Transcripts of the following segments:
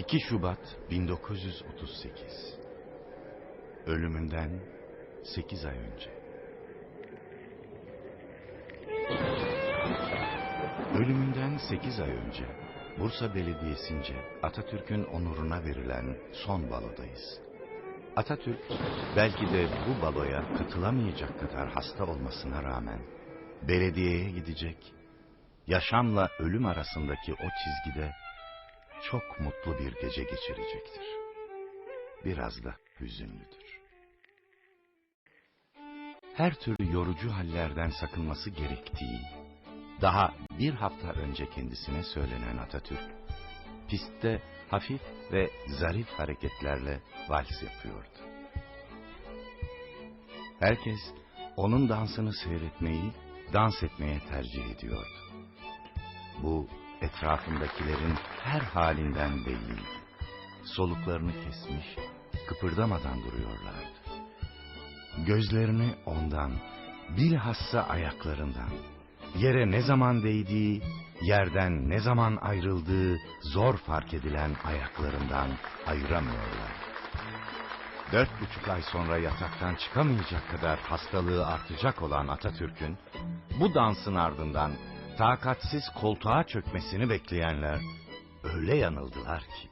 2 Şubat 1938 Ölümünden 8 ay önce Ölümünden 8 ay önce Bursa Belediyesi'nce Atatürk'ün onuruna verilen son balodayız. Atatürk belki de bu baloya katılamayacak kadar hasta olmasına rağmen belediyeye gidecek, yaşamla ölüm arasındaki o çizgide çok mutlu bir gece geçirecektir. Biraz da hüzünlüdür. Her türlü yorucu hallerden sakınması gerektiği, daha bir hafta önce kendisine söylenen Atatürk, pistte hafif ve zarif hareketlerle vals yapıyordu. Herkes onun dansını seyretmeyi, dans etmeye tercih ediyordu. Bu etrafındakilerin her halinden belliydi. Soluklarını kesmiş, kıpırdamadan duruyorlardı. Gözlerini ondan, bilhassa ayaklarından, yere ne zaman değdiği, yerden ne zaman ayrıldığı zor fark edilen ayaklarından ayıramıyorlar. Dört buçuk ay sonra yataktan çıkamayacak kadar hastalığı artacak olan Atatürk'ün bu dansın ardından takatsiz koltuğa çökmesini bekleyenler öyle yanıldılar ki.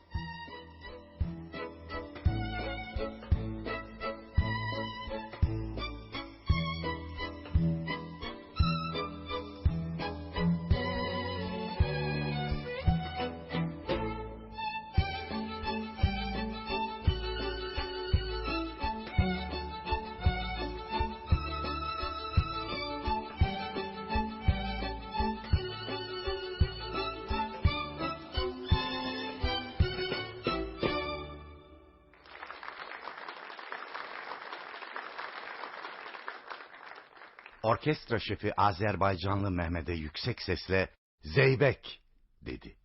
Orkestra şefi Azerbaycanlı Mehmet'e yüksek sesle Zeybek dedi.